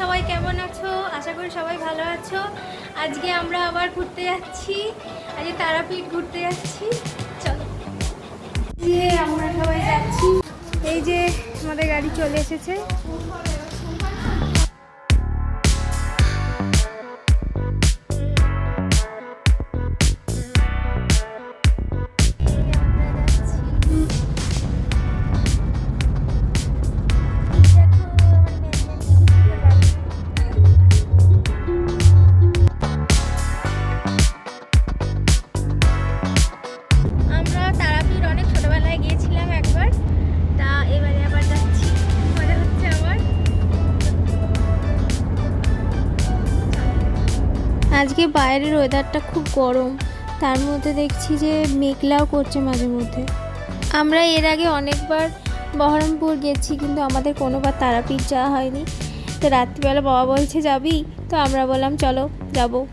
সবাই কেমন আছো? আশা করি সবাই ভালো আছো। আজকে আমরা আবার ঘুরতে যাচ্ছি। আজকে তারাপীঠ ঘুরতে যাচ্ছি। চলো। আমরা সবাই যাচ্ছি। এই যে আমাদের গাড়ি চলে এসেছে। আজকে বাইরের ওয়েদারটা খুব গরম। তার মধ্যে দেখছি যে মেঘলাও করছে মাঝে মধ্যে। আমরা এর আগে অনেকবার বহরমপুর গেছি, কিন্তু আমাদের কোনোবার তারাপীঠ যাওয়া হয়নি। তো রাত্রিবেলা বাবা বলছে, যাবি? তো আমরা বললাম, চলো, যাব।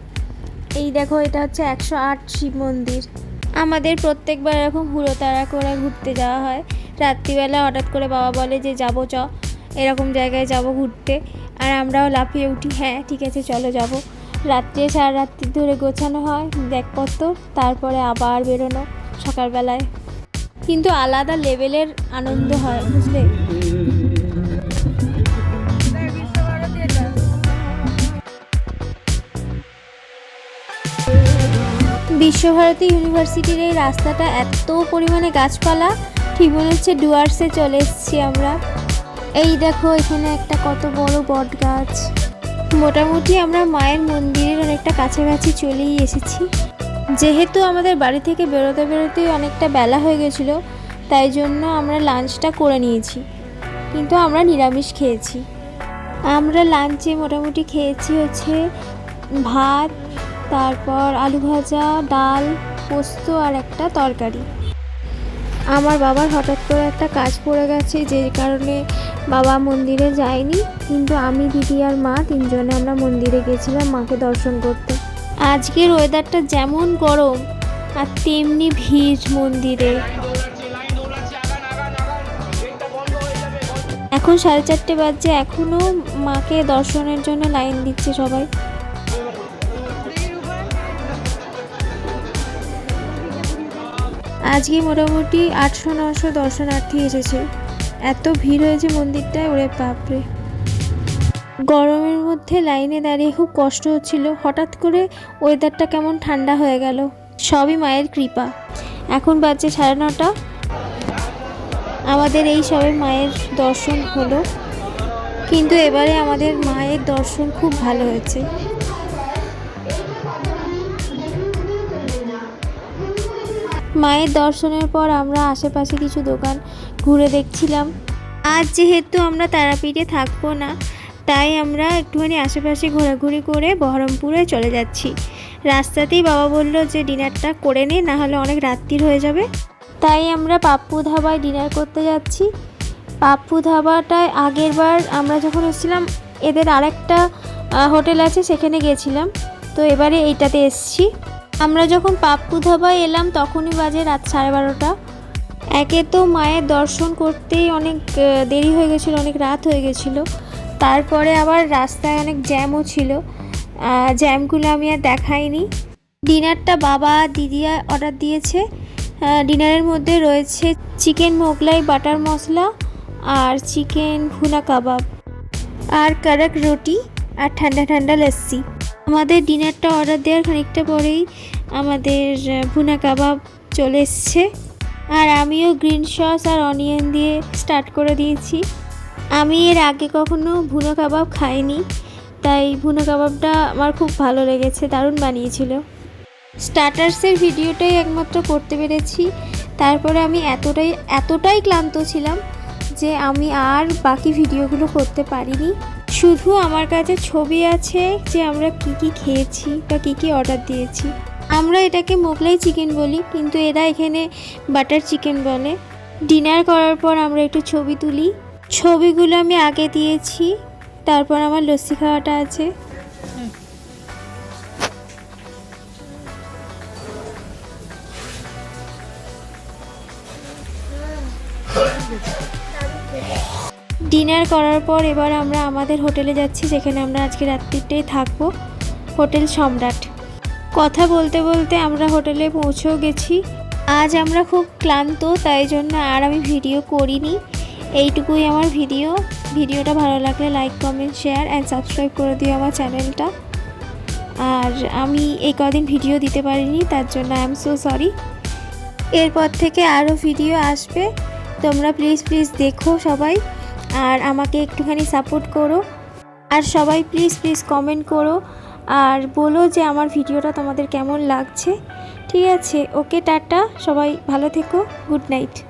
এই দেখো, এটা হচ্ছে একশো আট শিব মন্দির। আমাদের প্রত্যেকবার এরকম হুড়ো তাড়া করে ঘুরতে যাওয়া হয়। রাত্রিবেলা হঠাৎ করে বাবা বলে যে, যাব, চ। এরকম জায়গায় যাব ঘুরতে। আর আমরাও লাফিয়ে উঠি হ্যাঁ ঠিক আছে, চলো, যাব। রাত্রে সারা রাত্রি ধরে গোছানো হয় ব্যাগপত্র তারপরে আবার বেরোনো সকালবেলায়। কিন্তু আলাদা লেভেলের আনন্দ হয়, বুঝলে? বিশ্বভারতী ইউনিভার্সিটির এই রাস্তাটা এত পরিমাণে গাছপালা, ঠিক মনে হচ্ছে ডুয়ার্সে চলে এসেছি আমরা। এই দেখো, এখানে একটা কত বড় বট গাছ মোটামুটি আমরা মায়ের মন্দিরের অনেকটা কাছাকাছি চলেই এসেছি। যেহেতু আমাদের বাড়ি থেকে বেরোতে বেরোতেই অনেকটা বেলা হয়ে গেছিল, তাই জন্য আমরা লাঞ্চটা করে নিয়েছি। কিন্তু আমরা নিরামিষ খেয়েছি। আমরা লাঞ্চে মোটামুটি খেয়েছি হচ্ছে ভাত, তারপর আলু ভাজা, ডাল, পোস্ত আর একটা তরকারি। আমার বাবার হঠাৎ করে একটা কাজ পড়ে গেছে যে কারণে বাবা মন্দিরে যায়নি। কিন্তু আমি, দিদি আর মা তিনজনে আমরা মন্দিরে গেছিলাম মাকে দর্শন করতে। আজকের ওয়েদারটা যেমন গরম, আর তেমনি ভিড় মন্দিরে। এখন সাড়ে চারটে বাজছে এখনও মাকে দর্শনের জন্য লাইন দিচ্ছে সবাই। আজকে মোটামুটি আটশো, নশো দর্শনার্থী এসেছে। এত ভিড় হয়েছে মন্দিরটায়, ওরে বাপরে। গরমের মধ্যে লাইনে দাঁড়িয়ে খুব কষ্ট হচ্ছিল। হঠাৎ করে ওয়েদারটা কেমন ঠান্ডা হয়ে গেল। সবই মায়ের কৃপা। এখন বাজছে সাড়ে নটা। আমাদের এই সবে মায়ের দর্শন হলো। কিন্তু এবারে আমাদের মায়ের দর্শন খুব ভালো হয়েছে। মায়ের দর্শনের পর আমরা আশেপাশে কিছু দোকান ঘুরে দেখছিলাম। আজ যেহেতু আমরা তারাপীঠে থাকব না, তাই আমরা একটুখানি আশেপাশে ঘোরাঘুরি করে বহরমপুরে চলে যাচ্ছি। রাস্তাতেই বাবা বলল যে ডিনারটা করে নে, না হলে অনেক রাত্রির হয়ে যাবে। তাই আমরা পাপ্পু ধাবায় ডিনার করতে যাচ্ছি। পাপ্পু ধাবাটায় আগের বার আমরা যখন এসেছিলাম, এদের আরেকটা হোটেল আছে, সেখানে গেছিলাম। তো এবারে এইটাতে এসছি। আমরা যখন পাপ্পু ধাবায় এলাম, তখনই বাজে রাত সাড়ে বারোটা। একে তো মায়ের দর্শন করতেই অনেক দেরি হয়ে গেছিল, অনেক রাত হয়ে গেছিল। তারপরে আবার রাস্তায় অনেক জ্যামও ছিল। জ্যামগুলো আমি আর দেখাইনি। ডিনারটা বাবা দিদিয়া অর্ডার দিয়েছে। ডিনারের মধ্যে রয়েছে চিকেন মোগলাই, বাটার মশলা আর চিকেন ভুনা কাবাব। আর কারাক রুটি আর ঠান্ডা ঠান্ডা লস্যি আমাদের ডিনারটা অর্ডার দেওয়ার খানিকটা পরেই আমাদের ভুনা কাবাব চলে এসছে। আর আমিও গ্রিন সস আর অনিয়ন দিয়ে স্টার্ট করে দিয়েছি। আমি এর আগে কখনো ভুনো কাবাব খাইনি, তাই ভুনো কাবাবটা আমার খুব ভালো লেগেছে, দারুণ বানিয়েছিল। স্টার্টার্সের ভিডিওটাই একমাত্র করতে পেরেছি। তারপরে আমি এতটাই এতটাই ক্লান্ত ছিলাম যে আমি আর বাকি ভিডিওগুলো করতে পারিনি। শুধু আমার কাছে ছবি আছে যে আমরা কি কি খেয়েছি বা কি কি অর্ডার দিয়েছি। আমরা এটাকে মোগলাই চিকেন বলি, কিন্তু এরা এখানে বাটার চিকেন বলে। ডিনার করার পর আমরা একটু ছবি তুলি। ছবিগুলো আমি আগে দিয়েছি, তারপর আমার লস্যি খাওয়াটা আছে। ডিনার করার পর এবার আমরা আমাদের হোটেলে যাচ্ছি, যেখানে আমরা আজকে রাত্রিটাই থাকব। হোটেল সম্রাট। কথা বলতে বলতে আমরা হোটেলে পৌঁছেও গেছি। আজ আমরা খুব ক্লান্ত, তাই জন্য আর আমি ভিডিও করিনি। এইটুকুই আমার ভিডিও। ভিডিওটা ভালো লাগলে like, comment, share and subscribe করে দিও আমার চ্যানেলটা। আর আমি এই কদিন ভিডিও দিতে পারিনি, তার জন্য আই এম সো সরি। এরপর থেকে আরও ভিডিও আসবে। তোমরা প্লিজ প্লিজ দেখো সবাই। আর আমাকে একটুখানি সাপোর্ট করো। আর সবাই প্লিজ প্লিজ কমেন্ট করো। আর বলো যে আমার ভিডিওটা তোমাদের কেমন লাগছে। ঠিক আছে ওকে টাটা। সবাই ভালো থেকো। Good night